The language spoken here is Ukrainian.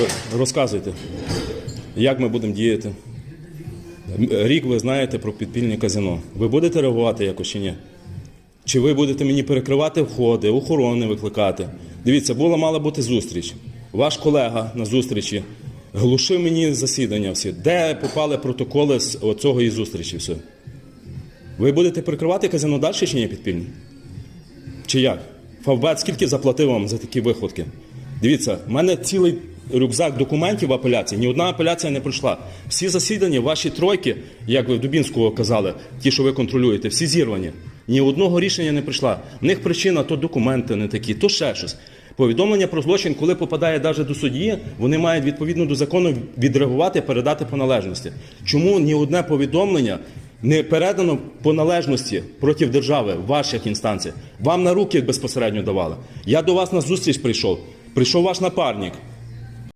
Ро- Розказуйте, як ми будемо діяти. Рік ви знаєте про підпільне казино. Ви будете реагувати якось чи ні? Чи ви будете мені перекривати входи, охорони викликати? Дивіться, була мала бути зустріч. Ваш колега на зустрічі глушив мені засідання всі. Де попали протоколи з цього і зустрічі? Все. Ви будете прикривати казино далі чи ні підпільні? Чи як? Фавбет скільки заплатив вам за такі виходки? Дивіться, в мене цілий рюкзак документів апеляції, ні одна апеляція не пройшла. Всі засідання, ваші тройки, як ви в Дубінського казали, ті, що ви контролюєте, всі зірвані. Ні одного рішення не прийшла. В них причина то документи не такі, то ще щось. Повідомлення про злочин, коли попадає навіть до судді, вони мають відповідно до закону відреагувати, передати по належності. Чому ні одне повідомлення не передано по належності проти держави ваших інстанціях. Вам на руки безпосередньо давали. Я до вас на зустріч прийшов. Прийшов ваш напарник.